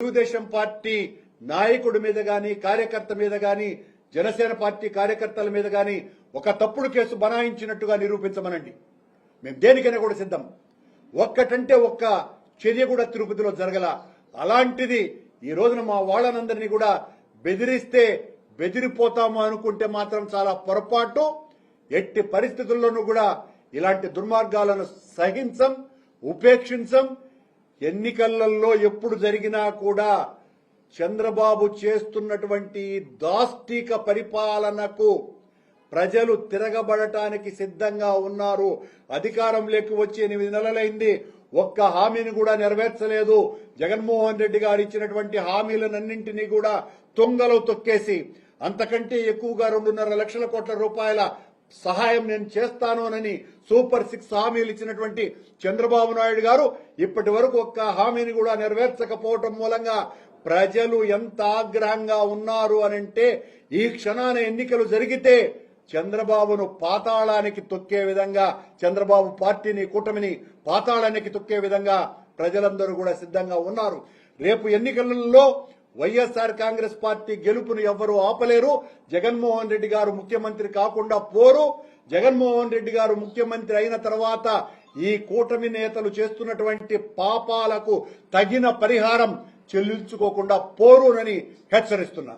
Telugu Desam party నాయకుడి మీద గాని కార్యకర్త మీద గాని జనసేన పార్టీ కార్యకర్తల మీద గాని ఒక తప్పుడు కేసు బనాయించినట్టుగా నిరూపించమనండి. మేము దేనికైనా కూడా సిద్ధం. ఒక్కటంటే ఒక్క చర్య కూడా తిరుపతిలో జరగల. అలాంటిది ఈ రోజున మా వాళ్ళనందరినీ కూడా బెదిరిస్తే బెదిరిపోతాము అనుకుంటే మాత్రం చాలా పొరపాటు. ఎట్టి పరిస్థితుల్లోనూ కూడా ఇలాంటి దుర్మార్గాలను సహించం ఉపేక్షించం ఎన్నికలలో ఎప్పుడు జరిగినా కూడా చంద్రబాబు చేస్తున్నటువంటి దాష్టిక పరిపాలనకు ప్రజలు తిరగబడటానికి సిద్ధంగా ఉన్నారు. అధికారంలోకి వచ్చి ఎనిమిది నెలలైంది. ఒక్క హామీని కూడా నెరవేర్చలేదు. జగన్మోహన్ రెడ్డి గారు ఇచ్చినటువంటి హామీలనన్నింటినీ కూడా తొంగలో తొక్కేసి అంతకంటే ఎక్కువగా రెండున్నర లక్షల కోట్ల రూపాయల సహాయం నేను చేస్తాను అని సూపర్ సిక్స్ హామీలు ఇచ్చినటువంటి చంద్రబాబు నాయుడు గారు ఇప్పటి వరకు ఒక్క హామీని కూడా నెరవేర్చకపోవటం మూలంగా ప్రజలు ఎంత ఆగ్రహంగా ఉన్నారు అనంటే ఈ క్షణాన ఎన్నికలు జరిగితే చంద్రబాబును పాతాళానికి తొక్కే విధంగా చంద్రబాబు పార్టీని కూటమిని పాతాళానికి తొక్కే విధంగా ప్రజలందరూ కూడా సిద్ధంగా ఉన్నారు. రేపు ఎన్నికలలో వైఎస్ఆర్ కాంగ్రెస్ పార్టీ గెలుపును ఎవ్వరూ ఆపలేరు. జగన్మోహన్ రెడ్డి గారు ముఖ్యమంత్రి కాకుండా పోరు. జగన్మోహన్ రెడ్డి గారు ముఖ్యమంత్రి అయిన తర్వాత ఈ కూటమి నేతలు చేస్తున్నటువంటి పాపాలకు తగిన పరిహారం చెల్లించుకోకుండా పోరునని హెచ్చరిస్తున్నా.